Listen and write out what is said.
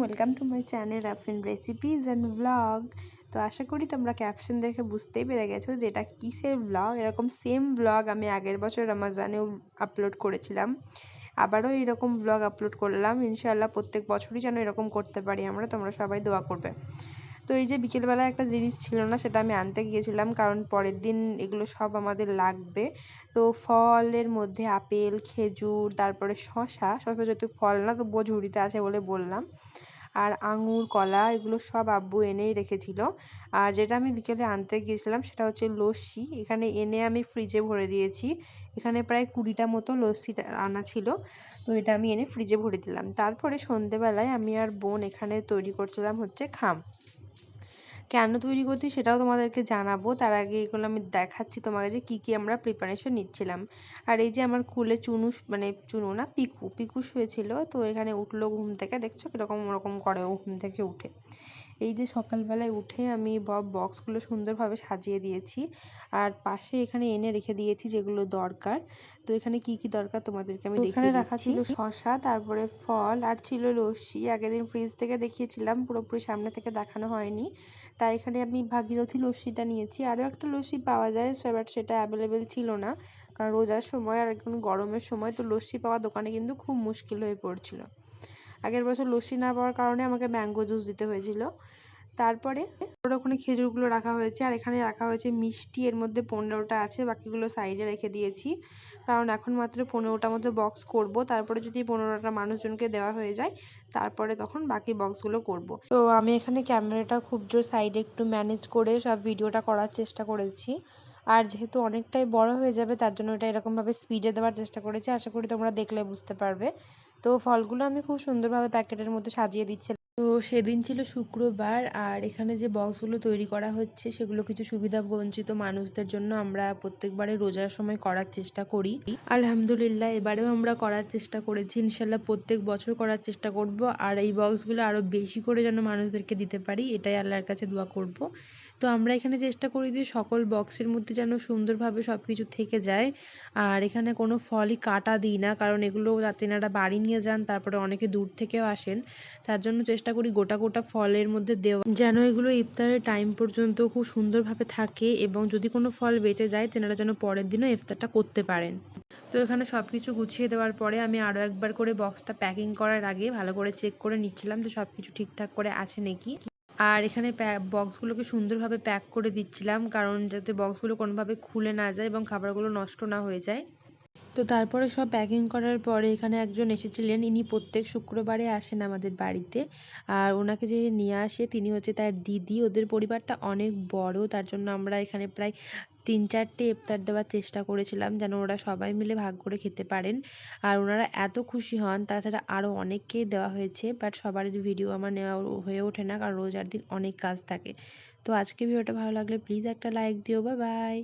Welcome to my channel Afin recipes and blog তো আশা করি তোমরা ক্যাপশন দেখে বুঝতেই পেরে গেছো যে এটা কিসের ব্লগ এরকম সেম ব্লগ আমি আগের বছর রমাজানেও আপলোড করেছিলাম। আবারও এরকম ব্লগ আপলোড করলাম। ইনশাআল্লাহ প্রত্যেক বছরই যেন এরকম করতে পারি আমরা, তোমরা সবাই দোয়া করবে। তো এই যে বিকেলবেলা একটা জিনিস ছিল না, সেটা আমি আনতে গিয়েছিলাম, কারণ পরের দিন এগুলো সব আমাদের লাগবে। তো ফলের মধ্যে আপেল, খেজুর, তারপরে শশা শশা যেহেতু ফল না, তো ঝুড়িতে আছে বলে বললাম। আর আঙুর, কলা, এগুলো সব আব্বু এনেই রেখেছিল। আর যেটা আমি বিকেলে আনতে গিয়েছিলাম সেটা হচ্ছে লস্যি। এখানে এনে আমি ফ্রিজে ভরে দিয়েছি। এখানে প্রায় কুড়িটা মতো লস্যি আনা ছিল। তো এটা আমি এনে ফ্রিজে ভরে দিলাম। তারপরে সন্ধেবেলায় আমি আর বোন এখানে তৈরি করছিলাম হচ্ছে খাম। কেন তৈরি করছি সেটাও তোমাদেরকে জানাব। তার আগে এগুলো আমি দেখাচ্ছি তোমাকে যে কী কী আমরা প্রিপারেশন নিচ্ছিলাম। আর এই যে আমার কুলে চুনু মানে চুনু না, পিকু পিকু শুয়েছিল। তো এখানে উঠল ঘুম থেকে, দেখছ কীরকম ওরকম করে ও ঘুম থেকে উঠে। এই যে সকালবেলায় উঠে আমি বব বক্সগুলো সুন্দরভাবে সাজিয়ে দিয়েছি। আর পাশে এখানে এনে রেখে দিয়েছি যেগুলো দরকার। তো এখানে কি কি দরকার তোমাদেরকে আমি এখানে রাখা ছিল শশা তারপরে ফল আর ছিল লস্যি। আগের দিন ফ্রিজ থেকে দেখিয়েছিলাম পুরোপুরি সামনে থেকে দেখানো হয়নি। তাই এখানে আমি ভাগীরথী লস্যিটা নিয়েছি। আরও একটা লস্যি পাওয়া যায় বাট সেটা অ্যাভেলেবেল ছিল না। কারণ রোজার সময় আর এখন গরমের সময় তো লস্যি পাওয়া দোকানে কিন্তু খুব মুশকিল হয়ে পড়ছিল। আগের বছর লস্যি না পাওয়ার কারণে আমাকে ম্যাঙ্গো জুস দিতে হয়েছিল। তারপরে ওখানে খেজুরগুলো রাখা হয়েছে, আর এখানে রাখা হয়েছে মিষ্টি, এর মধ্যে পনেরোটা আছে, বাকিগুলো সাইডে রেখে দিয়েছি। কারণ এখন মাত্র পনেরোটার মধ্যে বক্স করব, তারপরে যদি পনেরোটা মানুষজনকে দেওয়া হয়ে যায়, তারপরে তখন বাকি বক্সগুলো করব। তো আমি এখানে ক্যামেরাটা খুব জোর সাইডে একটু ম্যানেজ করে সব ভিডিওটা করার চেষ্টা করেছি। আর যেহেতু অনেকটাই বড় হয়ে যাবে, তার জন্য এটা এরকমভাবে স্পিডে দেওয়ার চেষ্টা করেছি। আশা করি তোমরা দেখলে বুঝতে পারবে। তো ফলগুলো আমি খুব সুন্দরভাবে প্যাকেটের মধ্যে সাজিয়ে দিচ্ছিলাম। তো সেদিন ছিল শুক্রবার আর এখানে যে বক্সগুলো তৈরি করা হচ্ছে সেগুলো কিছু সুবিধা বঞ্চিত মানুষদের জন্য আমরা প্রত্যেকবারে রোজার সময় করার চেষ্টা করি। আলহামদুলিল্লাহ, এবারেও আমরা করার চেষ্টা করেছি। ইনশাল্লাহ প্রত্যেক বছর করার চেষ্টা করব আর এই বক্সগুলো আরও বেশি করে যেন মানুষদেরকে দিতে পারি, এটাই আল্লাহর কাছে দোয়া করব। তো আমরা এখানে চেষ্টা করি যে সকল বক্সের মধ্যে যেন সুন্দরভাবে সব কিছু থেকে যায় আর এখানে কোনো ফলই কাটা দিই না, কারণ এগুলো তেনারা বাড়ি নিয়ে যান, তারপরে অনেকে দূর থেকেও আসেন, তার জন্য চেষ্টা করি গোটা গোটা ফলের মধ্যে দেওয়া। যেন এগুলো ইফতারের টাইম পর্যন্ত খুব সুন্দরভাবে থাকে এবং যদি কোনো ফল বেঁচে যায়, তেনারা যেন পরের দিনও ইফতারটা করতে পারেন। তো এখানে সব কিছু গুছিয়ে দেওয়ার পরে আমি আরও একবার করে বক্সটা প্যাকিং করার আগে ভালো করে চেক করে নিচ্ছিলাম যে সব কিছু ঠিকঠাক করে আছে নাকি। আর এখানে বক্সগুলোকে সুন্দরভাবে প্যাক করে দিচ্ছিলাম, কারণ যাতে বক্সগুলো কোনোভাবে খুলে না যায় এবং খাবারগুলো নষ্ট না হয়ে যায়। তো তারপরে সব প্যাকিং করার পরে এখানে একজন এসেছিলেন। ইনি প্রত্যেক শুক্রবারে আসেন আমাদের বাড়িতে। আর ওনাকে যে নিয়ে আসে, তিনি হচ্ছে তার দিদি। ওদের পরিবারটা অনেক বড়, তার জন্য আমরা এখানে প্রায় তিন চারটে ইফতার দেওয়ার চেষ্টা করেছিলাম, যেন ওরা সবাই মিলে ভাগ করে খেতে পারেন। আর ওনারা এত খুশি হন, তাছাড়া আরও অনেককেই দেওয়া হয়েছে বাট সবারই ভিডিও আমার নেওয়া হয়ে ওঠে না, কারণ রোজার দিন অনেক কাজ থাকে। তো আজকে ভিডিওটা ভালো লাগলে প্লিজ একটা লাইক দিও। বা বাই